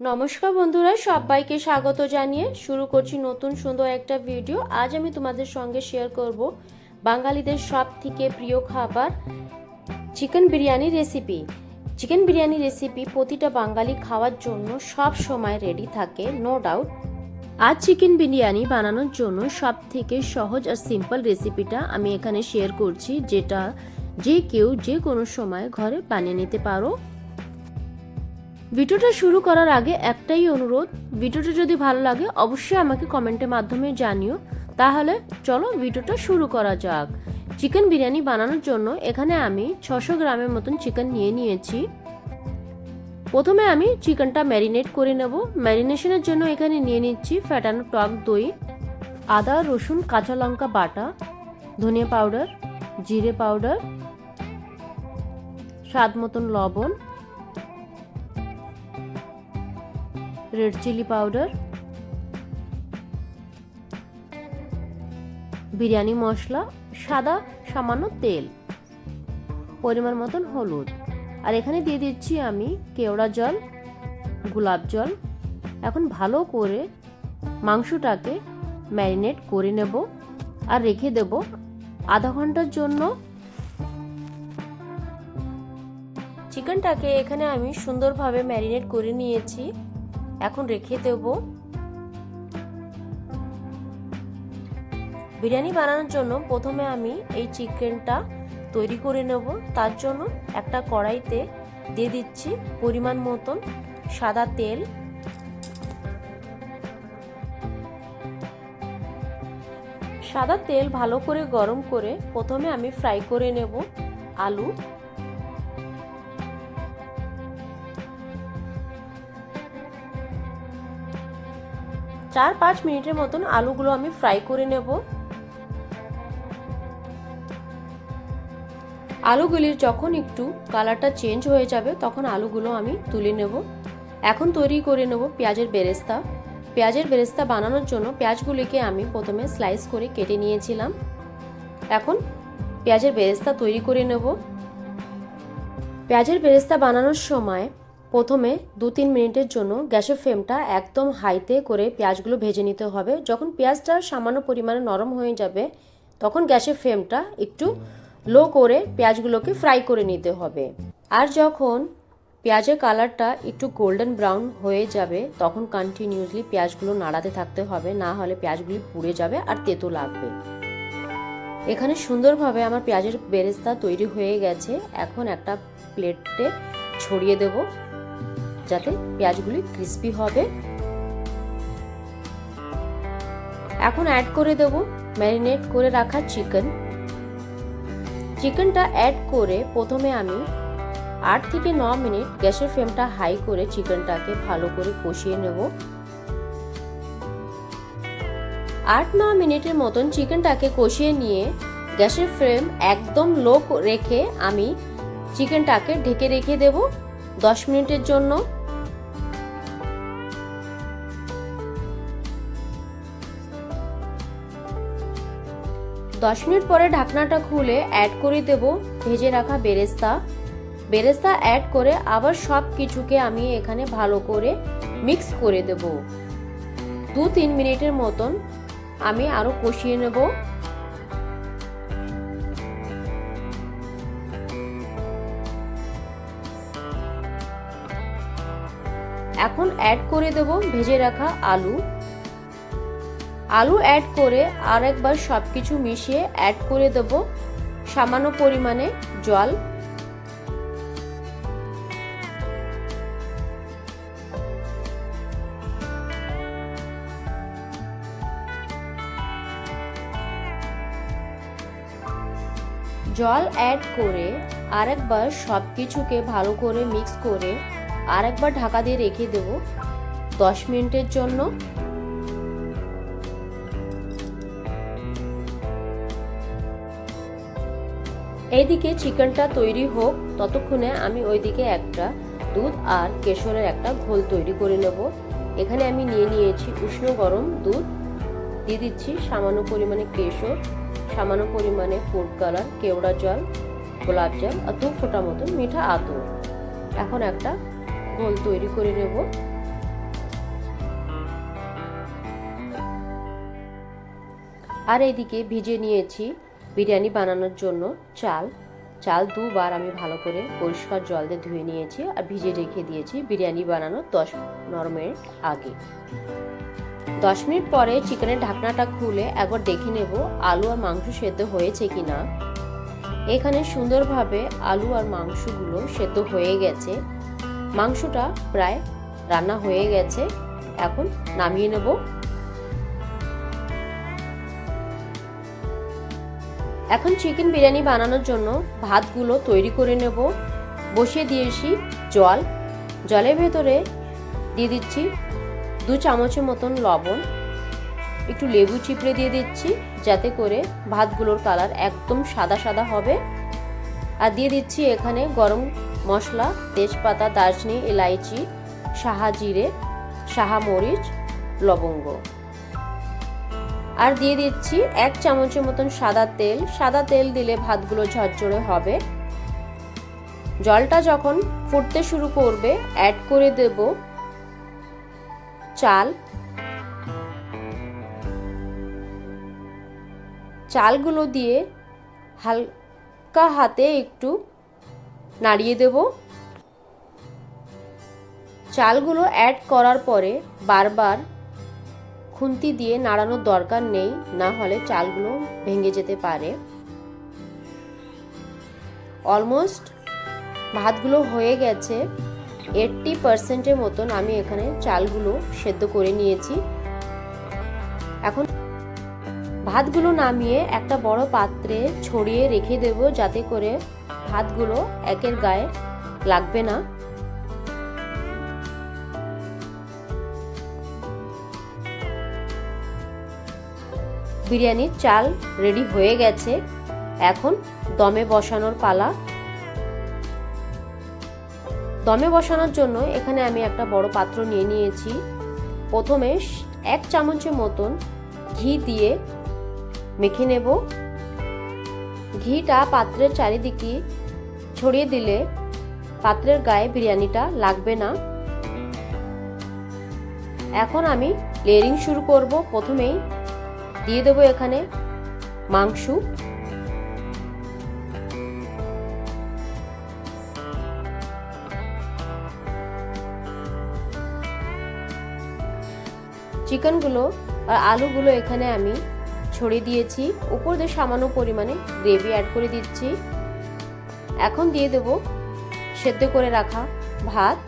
নমস্কার বন্ধুরা, সবাইকে স্বাগত জানিয়ে শুরু করছি নতুন সুন্দর একটা ভিডিও আজ আমি তোমাদের সঙ্গে শেয়ার করব বাঙালিদের সব থেকে প্রিয় খাবার chicken biryani recipe chicken biryani recipe প্রতিটা বাঙালি খাওয়ার জন্য সব সময় রেডি থাকে নো ডাউট আজ চিকেন বিরিয়ানি বানানোর জন্য সব থেকে সহজ আর সিম্পল রেসিপিটা আমি এখানে শেয়ার করছি, যেটা যে কেউ যে কোনো সময় ঘরে বানিয়ে নিতে পারো। ভিডিওটা শুরু করার আগে একটাই অনুরোধ, ভিডিওটা যদি ভালো লাগে অবশ্যই আমাকে কমেন্টের মাধ্যমে জানিও। তাহলে চলো ভিডিওটা শুরু করা যাক। চিকেন বিরিয়ানি বানানোর জন্য এখানে আমি ছশো গ্রামের মতন চিকেন নিয়ে নিয়েছি। প্রথমে আমি চিকেনটা ম্যারিনেট করে নেব। ম্যারিনেশনের জন্য এখানে নিয়ে নিচ্ছি ফ্যাটানো টক দই, আদা, রসুন, কাঁচা লঙ্কা বাটা, ধনিয়া পাউডার, জিরে পাউডার, স্বাদ মতন লবণ red chilli powder biryani masala, সাদা সামান্য তেল, পরিমাণ মতন হলুদ। আর এখানে দিয়ে দিচ্ছি আমি কেওড়া জল, গোলাপ জল। এখন ভালো করে মাংসটাকে ম্যারিনেট করে নেব আর রেখে দেব আধা ঘণ্টার জন্য। চিকেনটাকে এখানে আমি সুন্দরভাবে ম্যারিনেট করে নিয়েছি। এখন রেখে দেব। বিরিয়ানি বানানোর জন্য প্রথমে আমি এই চিকেনটা তৈরি করে নেব। তার জন্য একটা কড়াইতে দিয়ে দিচ্ছি পরিমাণ মতন সাদা তেল। সাদা তেল ভালো করে গরম করে প্রথমে আমি ফ্রাই করে নেব আলু। চার পাঁচ মিনিটের মতন আলুগুলো আমি ফ্রাই করে নেব। আলুগুলির যখন একটু কালারটা চেঞ্জ হয়ে যাবে, তখন আলুগুলো আমি তুলে নেব। এখন তৈরি করে নেব পেঁয়াজের বেরেস্তা। পেঁয়াজের বেরেস্তা বানানোর জন্য পেঁয়াজগুলিকে আমি প্রথমে স্লাইস করে কেটে নিয়েছিলাম। এখন পেঁয়াজের বেরেস্তা তৈরি করে নেব। পেঁয়াজের বেরেস্তা বানানোর সময় প্রথমে দু তিন মিনিটের জন্য গ্যাসের ফ্লেমটা একদম হাইতে করে পেঁয়াজগুলো ভেজে নিতে হবে। যখন পেঁয়াজটা সামান্য পরিমাণে নরম হয়ে যাবে, তখন গ্যাসের ফ্লেমটা একটু লো করে পেঁয়াজগুলোকে ফ্রাই করে নিতে হবে। আর যখন পেঁয়াজের কালারটা একটু গোল্ডেন ব্রাউন হয়ে যাবে, তখন কন্টিনিউসলি পেঁয়াজগুলো নাড়াতে থাকতে হবে। না হলে পেঁয়াজগুলি পুড়ে যাবে আর তেতো লাগবে। এখানে সুন্দরভাবে আমার পেঁয়াজের বেরেস্তা তৈরি হয়ে গেছে। এখন একটা প্লেটে ছড়িয়ে দেব। যাতে পেঁয়াজগুলি ক্রিস্পি হবে। এখন অ্যাড করে দেব ম্যারিনেট করে রাখা চিকেন চিকেনটা অ্যাড করে প্রথমে আমি আট থেকে ন মিনিট গ্যাসের ফ্লেমটা হাই করে চিকেনটাকে ভালো করে কষিয়ে নেব। আট ন মিনিটের মতন চিকেনটাকে কষিয়ে নিয়ে গ্যাসের ফ্লেম একদম লো রেখে আমি চিকেনটাকে ঢেকে রেখে দেব দশ মিনিটের জন্য। দশ মিনিট পরে ঢাকনাটা খুলে অ্যাড করে দেব, ভেজে রাখা বেরেস্তা। বেরেস্তা অ্যাড করে আবার সব কিছুকে আমি এখানে ভালো করে মিক্স করে দেব। দু তিন মিনিটের মতন আমি আরও কষিয়ে নেব। এখন অ্যাড করে দেব ভেজে রাখা আলু। আলু অ্যাড করে আর একবার সব কিছু মিশিয়ে অ্যাড করে দেব সামান্য পরিমাণে জল। জল অ্যাড করে আরেকবার সব কিছুকে ভালো করে মিক্স করে আরেকবার ঢাকা দিয়ে রেখে দেব দশ মিনিটের জন্য। এইদিকে চিকেনটা তৈরি হোক, ততক্ষণে আমি ওইদিকে একটা দুধ আর কেশরের একটা ঘোল তৈরি করে নেব। এখানে আমি নিয়ে নিয়েছি উষ্ণ গরম দুধ। দিয়ে দিচ্ছি সামান্য পরিমাণে কেশর, সামান্য পরিমাণে ফুড কালার, কেওড়া জল, গোলাপ জল আর দু ফোঁটা মতো মিঠা আতর। এখন একটা ঘোল তৈরি করে নেব। আর এদিকে ভিজে নিয়েছি বিরিয়ানি বানানোর জন্য চাল চাল দুবার আমি ভালো করে পরিষ্কার জল দিয়ে ধুয়ে নিয়েছি আর ভিজে রেখে দিয়েছি বিরিয়ানি বানানোর দশ পনেরো মিনিট আগে। দশ মিনিট পরে চিকেনের ঢাকনাটা খুলে একবার দেখে নেব আলু আর মাংস সেদ্ধ হয়েছে কি না এখানে সুন্দরভাবে আলু আর মাংসগুলো সেদ্ধ হয়ে গেছে। মাংসটা প্রায় রান্না হয়ে গেছে। এখন নামিয়ে নেব। এখন চিকেন বিরিয়ানি বানানোর জন্য ভাতগুলো তৈরি করে নেব। বসিয়ে দিয়েছি জল। জলের ভেতরে দিয়ে দিচ্ছি দু চামচের মতন লবণ। একটু লেবু চিপড়ে দিয়ে দিচ্ছি যাতে করে ভাতগুলোর কালার একদম সাদা সাদা হবে। আর দিয়ে দিচ্ছি এখানে গরম মশলা, তেজপাতা, দারচিনি, এলাইচি, সাহা জিরে, সাহা মরিচ, লবঙ্গ। আর দিয়ে দিচ্ছি এক চামচের মতন সাদা তেল। সাদা তেল দিলে ভাতগুলো ঝরঝরে হবে। জলটা যখন ফুটতে শুরু করবে অ্যাড করে দেব চাল। চালগুলো দিয়ে হালকা হাতে একটু নাড়িয়ে দেব। চালগুলো অ্যাড করার পরে বারবার খুন্তি দিয়ে নাড়ানোর দরকার নেই, না হলে চালগুলো ভেঙে যেতে পারে। অলমোস্ট ভাতগুলো হয়ে গেছে। এইটটি পার্সেন্টের মতন আমি এখানে চালগুলো সেদ্ধ করে নিয়েছি। এখন ভাতগুলো নামিয়ে একটা বড় পাত্রে ছড়িয়ে রেখে দেব, যাতে করে ভাতগুলো একের গায়ে লাগবে না। বিরিয়ানির চাল রেডি হয়ে গেছে। এখন দমে বসানোর পালা। দমে বসানোর জন্য এখানে আমি একটা বড় পাত্র নিয়ে নিয়েছি। প্রথমে এক চামচের মতন ঘি দিয়ে মেখে নেব। ঘিটা পাত্রের চারিদিকে ছড়িয়ে দিলে পাত্রের গায়ে বিরিয়ানিটা লাগবে না। এখন আমি লেয়ারিং শুরু করব। প্রথমেই দিয়ে দেবো এখানে মাংস। চিকেনগুলো আর আলুগুলো এখানে আমি ছড়িয়ে দিয়েছি। উপর দিয়ে সামান্য পরিমাণে গ্রেভি অ্যাড করে দিচ্ছি। এখন দিয়ে দেব সেদ্ধ করে রাখা ভাত।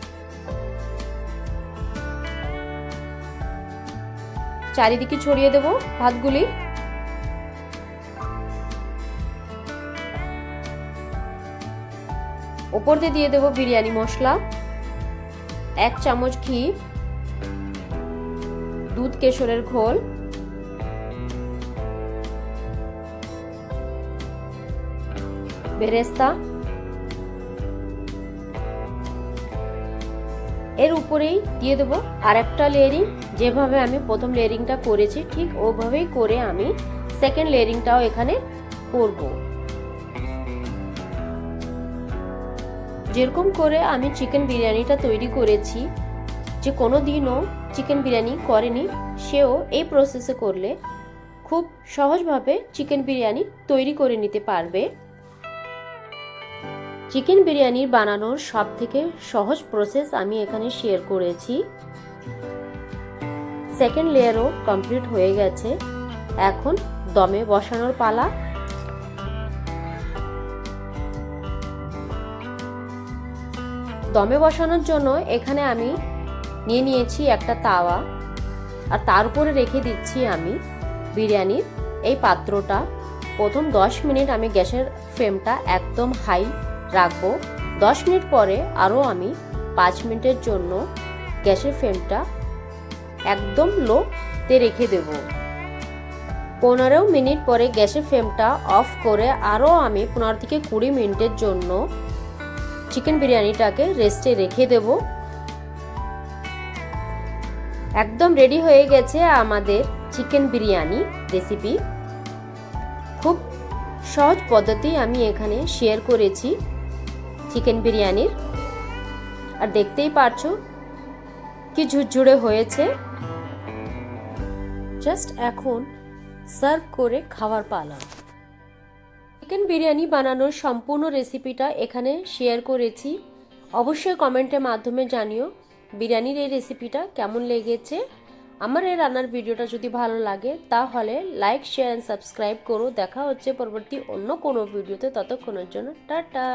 চারিদিকে ছড়িয়ে দেব ভাতগুলি ওপর দিয়ে দিয়ে দেব বিরিয়ানি মশলা, এক চামচ ঘি, দুধ কেশরের ঘোল, বেরেস্তা এর উপরেই দিয়ে দেবো আর একটা লেয়ারিং। যেভাবে আমি প্রথম লেয়ারিংটা করেছি, ঠিক ওভাবেই করে আমি সেকেন্ড লেয়ারিংটাও এখানে করব। যেরকম করে আমি চিকেন বিরিয়ানিটা তৈরি করেছি, যে কোনো দিনও চিকেন বিরিয়ানি করেনি, সেও এই প্রসেসে করলে খুব সহজভাবে চিকেন বিরিয়ানি তৈরি করে নিতে পারবে। চিকেন বিরিয়ানি বানানোর সব থেকে সহজ প্রসেস আমি এখানে শেয়ার করেছি। সেকেন্ড লেয়ারও কমপ্লিট হয়ে গেছে। এখন দমে বসানোর পালা। দমে বসানোর জন্য এখানে আমি নিয়ে নিয়েছি একটা তাওয়া। আর তার উপরে রেখে দিচ্ছি আমি বিরিয়ানির এই পাত্রটা। প্রথম দশ মিনিট আমি গ্যাসের ফ্লেমটা একদম হাই রাখব। দশ মিনিট পরে আরও আমি পাঁচ মিনিটের জন্য গ্যাসের ফ্লেমটা একদম লোতে রেখে দেব। পনেরো মিনিট পরে গ্যাসের ফ্লেমটা অফ করে আরও আমি পনেরো থেকে কুড়ি মিনিটের জন্য চিকেন বিরিয়ানিটাকে রেস্টে রেখে দেব। একদম রেডি হয়ে গেছে আমাদের চিকেন বিরিয়ানি রেসিপি। খুব সহজ পদ্ধতি আমি এখানে শেয়ার করেছি। চিকেন বিরিয়ানির। আর দেখতেই পারছ কি ঝুরঝুরে হয়েছে। জাস্ট এখন সার্ভ করে খাওয়ার পালা। চিকেন বিরিয়ানি বানানোর সম্পূর্ণ রেসিপিটা এখানে শেয়ার করেছি। অবশ্যই কমেন্টের মাধ্যমে জানিও বিরিয়ানির এই রেসিপিটা কেমন লেগেছে। আমার এই রান্নার ভিডিওটা যদি ভালো লাগে তাহলে লাইক, শেয়ার অ্যান্ড সাবস্ক্রাইব করো। দেখা হচ্ছে পরবর্তী অন্য কোনো ভিডিওতে। ততক্ষণের জন্য টাটা।